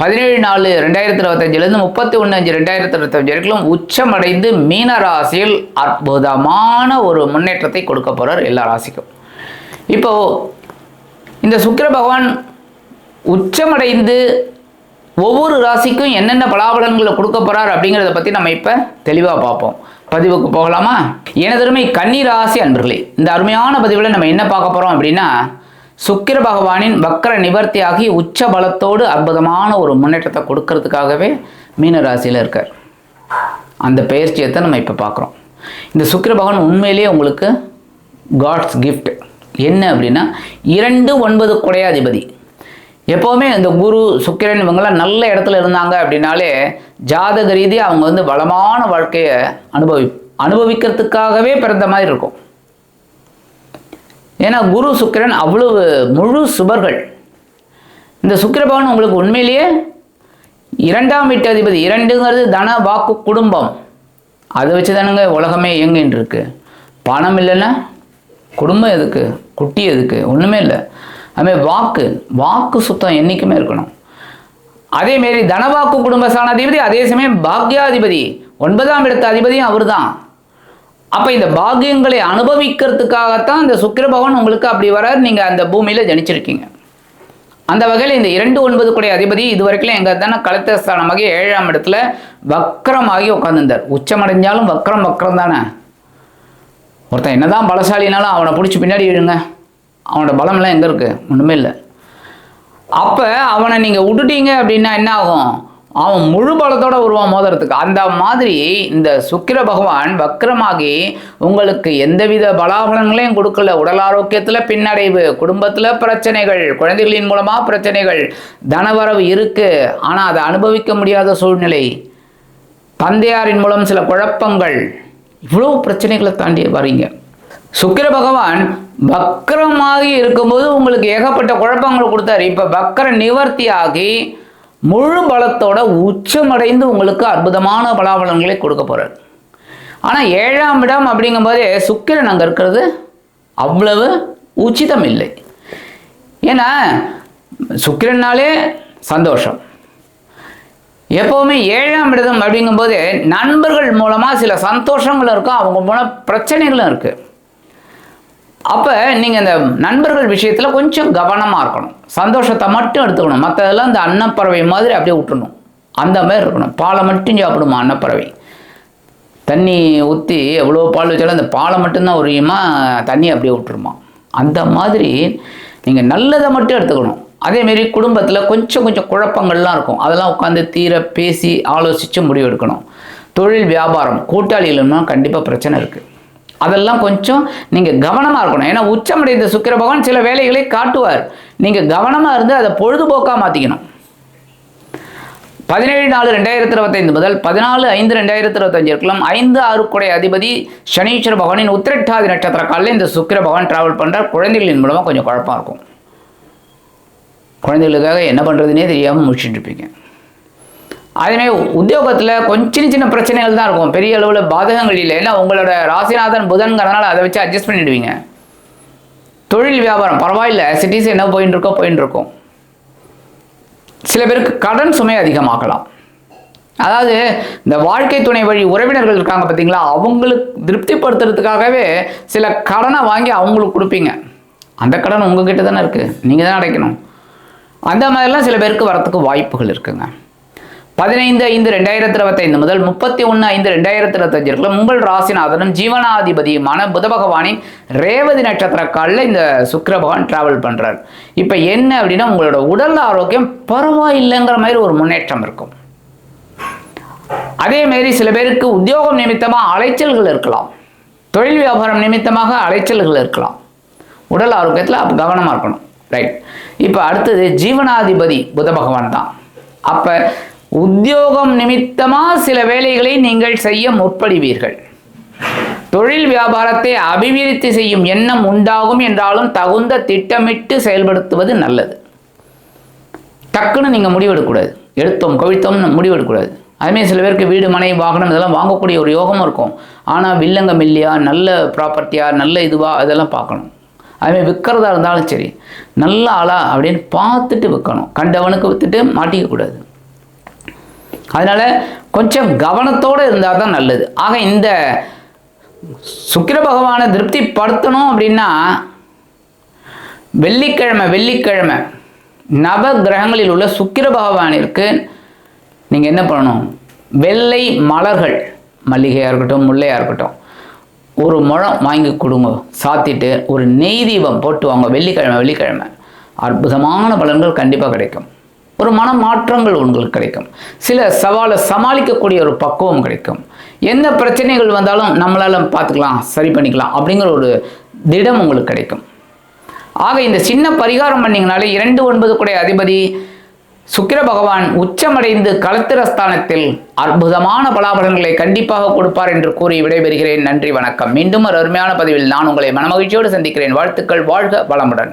பதினேழு நாலு ரெண்டாயிரத்தி இருபத்தஞ்சிலேருந்து முப்பத்தி ஒன்று அஞ்சு ரெண்டாயிரத்தி இருபத்தஞ்சு வரைக்கும் உச்சமடைந்து மீன ராசியில் அற்புதமான ஒரு முன்னேற்றத்தை கொடுக்க போகிறார் எல்லா ராசிக்கும். இப்போது இந்த சுக்கிர பகவான் உச்சமடைந்து ஒவ்வொரு ராசிக்கும் என்னென்ன பலாபலன்களை கொடுக்க போகிறார் அப்படிங்கிறத பற்றி நம்ம இப்போ தெளிவாக பார்ப்போம். பதிவுக்கு போகலாமா? எனதருமை கன்னி ராசி அன்பர்களே இந்த அருமையான பதிவில் நம்ம என்ன பார்க்க போகிறோம் அப்படின்னா சுக்கிர பகவானின் வக்கர நிவர்த்தியாகி உச்ச பலத்தோடு அற்புதமான ஒரு முன்னேற்றத்தை கொடுக்கறதுக்காகவே மீனராசியில் இருக்கார். அந்த பயிற்சியத்தை நம்ம இப்போ பார்க்குறோம். இந்த சுக்கிர பகவான் உண்மையிலேயே உங்களுக்கு காட்ஸ் கிஃப்ட் என்ன அப்படின்னா இரண்டு ஒன்பது குடையாதிபதி. எப்போவுமே இந்த குரு சுக்கிரன் இவங்கெல்லாம் நல்ல இடத்துல இருந்தாங்க அப்படின்னாலே ஜாதக ரீதியாக அவங்க வந்து வளமான வாழ்க்கையை அனுபவி அனுபவிக்கிறதுக்காகவே பிறந்த மாதிரி இருக்கும். ஏன்னா குரு சுக்கிரன் அவ்வளவு முழு சுபர்கள். இந்த சுக்கிரபவன் உங்களுக்கு உண்மையிலேயே இரண்டாம் வீட்டு அதிபதி இரண்டுங்கிறது தன வாக்கு குடும்பம். அதை வச்சு தானுங்க உலகமே இயங்கின்னு இருக்கு பணம் இல்லைன்னா குடும்பம் எதுக்கு? குட்டி எதுக்கு? ஒன்றுமே இல்லை. அதுமாரி வாக்கு வாக்கு சுத்தம் என்றைக்குமே இருக்கணும். அதேமாரி தனவாக்கு குடும்ப சாணாதிபதி அதே சமயம் பாக்யாதிபதி. ஒன்பதாம் இடத்த அதிபதியும் அவர் தான் அப்போ இந்த பாக்கியங்களை அனுபவிக்கிறதுக்காகத்தான் இந்த சுக்கிர பகவான் உங்களுக்கு அப்படி வரார். நீங்கள் அந்த பூமியில் ஜனிச்சிருக்கீங்க. அந்த வகையில் இந்த இரண்டு ஒன்பது கூடிய அதிபதி இது வரைக்கும் எங்கே தானே கலத்தஸ்தானமாக ஏழாம் இடத்துல வக்கரமாகி உட்காந்துருந்தார் உச்சமடைஞ்சாலும் வக்கரம் வக்கரம் தானே. ஒருத்தன் என்னதான் பலசாலினாலும் அவனை பிடிச்சி பின்னாடி இழுங்க அவனோட பலமெல்லாம் எங்கே இருக்குது ஒன்றுமே இல்லை. அப்போ அவனை நீங்கள் விட்டுட்டீங்க அப்படின்னா என்ன ஆகும்? அவன் முழு பலத்தோட உருவா மோதுறதுக்கு. அந்த மாதிரி இந்த சுக்கிர பகவான் வக்கரமாகி உங்களுக்கு எந்தவித பலாபலங்களையும் கொடுக்கல. உடல் ஆரோக்கியத்தில் பின்னடைவு குடும்பத்தில் பிரச்சனைகள் குழந்தைகளின் மூலமாக பிரச்சனைகள் தனவரவு இருக்கு. ஆனால் அதை அனுபவிக்க முடியாத சூழ்நிலை. தந்தையாரின் மூலம் சில குழப்பங்கள். இவ்வளோ பிரச்சனைகளை தாண்டி வரீங்க. சுக்கிர பகவான் வக்கரமாகி இருக்கும்போது உங்களுக்கு ஏகப்பட்ட குழப்பங்கள் கொடுத்தாரு. இப்போ வக்கர நிவர்த்தி ஆகி முழு பலத்தோட உச்சமடைந்து உங்களுக்கு அற்புதமான பலாபலன்களை கொடுக்க போகிறார் ஆனால் ஏழாம் இடம் அப்படிங்கும்போதே சுக்கிரன் அங்கே இருக்கிறது அவ்வளவு உச்சிதம் இல்லை. ஏன்னா சுக்கிரனாலே சந்தோஷம். எப்போவுமே ஏழாம் இடதம் அப்படிங்கும்போது நண்பர்கள் மூலமாக சில சந்தோஷங்கள் இருக்கும் அவங்க மூலம் பிரச்சனைகளும் இருக்குது அப்போ நீங்கள் இந்த நண்பர்கள் விஷயத்தில் கொஞ்சம் கவனமாக இருக்கணும். சந்தோஷத்தை மட்டும் எடுத்துக்கணும். மற்றதெல்லாம் இந்த அன்னப்பறவை மாதிரி அப்படியே விட்டுணும் அந்த மாதிரி இருக்கணும். பாலை மட்டும் சாப்பிடுமா அன்னப்பறவை? தண்ணி ஊற்றி எவ்வளோ பால் வச்சாலும் அந்த பாலை மட்டும்தான் உரியுமா? தண்ணி அப்படியே விட்டுருமா? அந்த மாதிரி நீங்கள் நல்லதை மட்டும் எடுத்துக்கணும். அதேமாரி குடும்பத்தில் கொஞ்சம் கொஞ்சம் குழப்பங்கள்லாம் இருக்கும். அதெல்லாம் உட்காந்து தீர பேசி ஆலோசித்து முடிவு எடுக்கணும். தொழில் வியாபாரம் கூட்டாளிகளும்னா கண்டிப்பாக பிரச்சனை இருக்குது அதெல்லாம் கொஞ்சம் நீங்கள் கவனமாக இருக்கணும். ஏன்னா உச்சமடைந்த சுக்கிர பகவான் சில வேலைகளை காட்டுவார். நீங்கள் கவனமாக இருந்து அதை பொழுதுபோக்காக மாற்றிக்கணும் பதினேழு நாலு ரெண்டாயிரத்தி இருபத்தைந்து முதல் பதினாலு ஐந்து ரெண்டாயிரத்தி இருபத்தஞ்சு இருக்கலாம். ஐந்து ஆறுக்குடைய அதிபதி சனீஸ்வர பகவானின் உத்திரட்டாதி நட்சத்திர காலில் இந்த சுக்கிர பகவான் டிராவல் பண்ணுறார் குழந்தைகளின் மூலமாக கொஞ்சம் குழப்பம் இருக்கும். குழந்தைகளுக்காக என்ன பண்ணுறதுனே தெரியாமல் முடிச்சுட்டு இருப்பீங்க. அதேமாதிரி உத்தியோகத்தில் கொஞ்சம் சின்ன சின்ன பிரச்சனைகள் தான் இருக்கும். பெரிய அளவில் பாதகங்கள் இல்லை. ஏன்னா உங்களோட ராசிநாதன் புதன்கிறதுனால அதை வச்சு அட்ஜஸ்ட் பண்ணிடுவீங்க. தொழில் வியாபாரம் பரவாயில்ல. சிட்டிஸ் என்ன போயின்னு இருக்கோ போயின்னு இருக்கும். சில பேருக்கு கடன் சுமை அதிகமாகலாம். அதாவது இந்த வாழ்க்கை துணை வழி உறவினர்கள் இருக்காங்க பார்த்தீங்களா அவங்களுக்கு திருப்திப்படுத்துறதுக்காகவே சில கடனை வாங்கி அவங்களுக்கு கொடுப்பீங்க. அந்த கடன் உங்ககிட்ட தானே இருக்குது நீங்கள் தான் அடைக்கணும். அந்த மாதிரிலாம் சில பேருக்கு வரத்துக்கு வாய்ப்புகள் இருக்குங்க. பதினைந்து ஐந்து ரெண்டாயிரத்தி இருபத்தைந்து முதல் முப்பத்தி ஒன்று ஐந்து ரெண்டாயிரத்தி இருபத்தஞ்சு இருக்கலாம் உங்கள் ராசிநாதனும் ஜீவனாதிபதியுமான புத பகவானின் ரேவதி நட்சத்திர காலில் இந்த சுக்கர பகவான் டிராவல் பண்ணுறார் இப்போ என்ன அப்படின்னா உங்களோட உடல் ஆரோக்கியம் பரவாயில்லைங்கிற மாதிரி ஒரு முன்னேற்றம் இருக்கும். அதே மாதிரி சில பேருக்கு உத்தியோகம் நிமித்தமாக அலைச்சல்கள் இருக்கலாம். தொழில் வியாபாரம் நிமித்தமாக அலைச்சல்கள் இருக்கலாம். உடல் ஆரோக்கியத்தில் அப்போ கவனமாக இருக்கணும். ரைட் இப்போ அடுத்தது ஜீவனாதிபதி புத பகவான் தான். அப்போ உத்தியோகம் நிமித்தமாக சில வேலைகளை நீங்கள் செய்ய முற்படுவீர்கள். தொழில் வியாபாரத்தை அபிவிருத்தி செய்யும் எண்ணம் உண்டாகும் என்றாலும் தகுந்த திட்டமிட்டு செயல்படுத்துவது நல்லது. டக்குன்னு நீங்கள் முடிவெடுக்கக்கூடாது. எடுத்தோம் கவிழ்த்தோம்னு முடிவெடுக்கக்கூடாது. அதுமாரி சில பேருக்கு வீடு மனை வாகனம் இதெல்லாம் வாங்கக்கூடிய ஒரு யோகமும் இருக்கும். ஆனால் வில்லங்க இல்லையா நல்ல ப்ராப்பர்ட்டியா நல்ல இதுவா அதெல்லாம் பார்க்கணும். அதுமாதிரி விற்கிறதா இருந்தாலும் சரி நல்ல ஆளா அப்படின்னு பார்த்துட்டு விற்கணும் கண்டவனுக்கு விற்றுட்டு மாட்டிக்கக்கூடாது. அதனால் கொஞ்சம் கவனத்தோடு இருந்தால் தான் நல்லது. ஆக இந்த சுக்கிர பகவானை திருப்திப்படுத்தணும் அப்படின்னா வெள்ளிக்கிழமை வெள்ளிக்கிழமை நவ கிரகங்களில் உள்ள சுக்கிர பகவானிற்கு நீங்கள் என்ன பண்ணணும்? வெள்ளை மலர்கள் மல்லிகையாக இருக்கட்டும் முல்லையாக இருக்கட்டும் ஒரு முழம் வாங்கி கொடுங்க. சாத்திட்டு ஒரு நெய் தீபம் போட்டு வாங்க. வெள்ளிக்கிழமை வெள்ளிக்கிழமை. அற்புதமான பலன்கள் கண்டிப்பாக கிடைக்கும். ஒரு மன மாற்றங்கள் உங்களுக்கு கிடைக்கும். சில சவாலை சமாளிக்கக்கூடிய ஒரு பக்குவம் கிடைக்கும். எந்த பிரச்சனைகள் வந்தாலும் நம்மளால் பார்த்துக்கலாம் சரி பண்ணிக்கலாம் அப்படிங்கிற ஒரு திடம் உங்களுக்கு கிடைக்கும். ஆக இந்த சின்ன பரிகாரம் பண்ணிங்கனாலே இரண்டு ஒன்பது கூடிய அதிபதி சுக்கிர பகவான் உச்சமடைந்து களத்திரஸ்தானத்தில் அற்புதமான பலாபலன்களை கண்டிப்பாக கொடுப்பார் என்று கூறி விடைபெறுகிறேன். நன்றி வணக்கம். மீண்டும் ஒரு அருமையான பதிவில் நான் உங்களை மனமகிழ்ச்சியோடு சந்திக்கிறேன். வாழ்த்துக்கள் வாழ்க வளமுடன்.